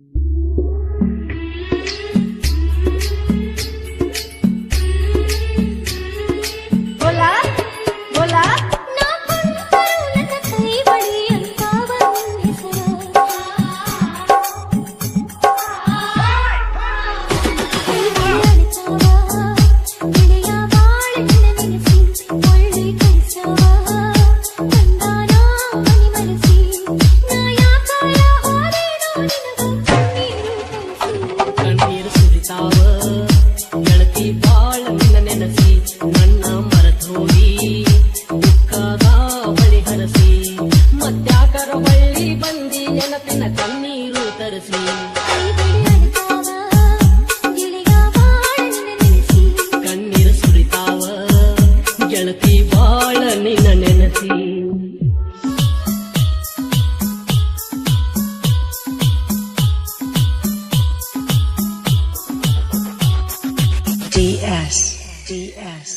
you ನೀರು ಸುರಿತಾವ ಬಾಳ ನಿನ್ನ ನೆನಸಿ ನನ್ನ ಮರತೋಡಿ ದುಃಖದ ಬಳಿ ಹರಸಿ ಮತ್ಯಾಕರ ಬಳ್ಳಿ ಬಂದಿ ಕಣ್ಣೀರು ತರಿಸಿ. ఎస్టీఎస్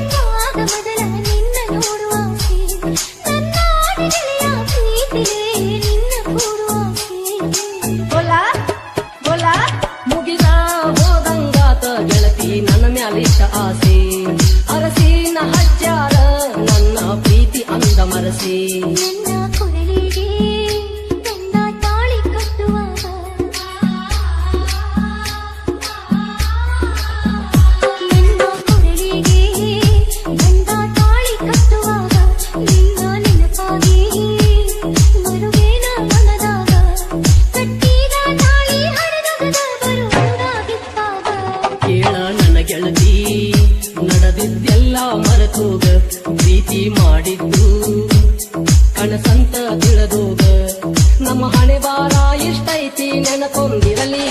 ಆಕಾಶ ಆಸೆ. ಅರಸಿನ ಹಜ್ಜಾರ ನನ್ನ ಪ್ರೀತಿ ಅಂದ ಮರಸೆ ಪ್ರೀತಿ ಮಾಡಿದ್ದು. ಕನಸಂತ ತಿಳಿದೋಗ. ನಮ್ಮ ಹಣೆ ಬಾರ ಎಷ್ಟೈತಿ ನೆನಪೊಂದಿರಲಿ.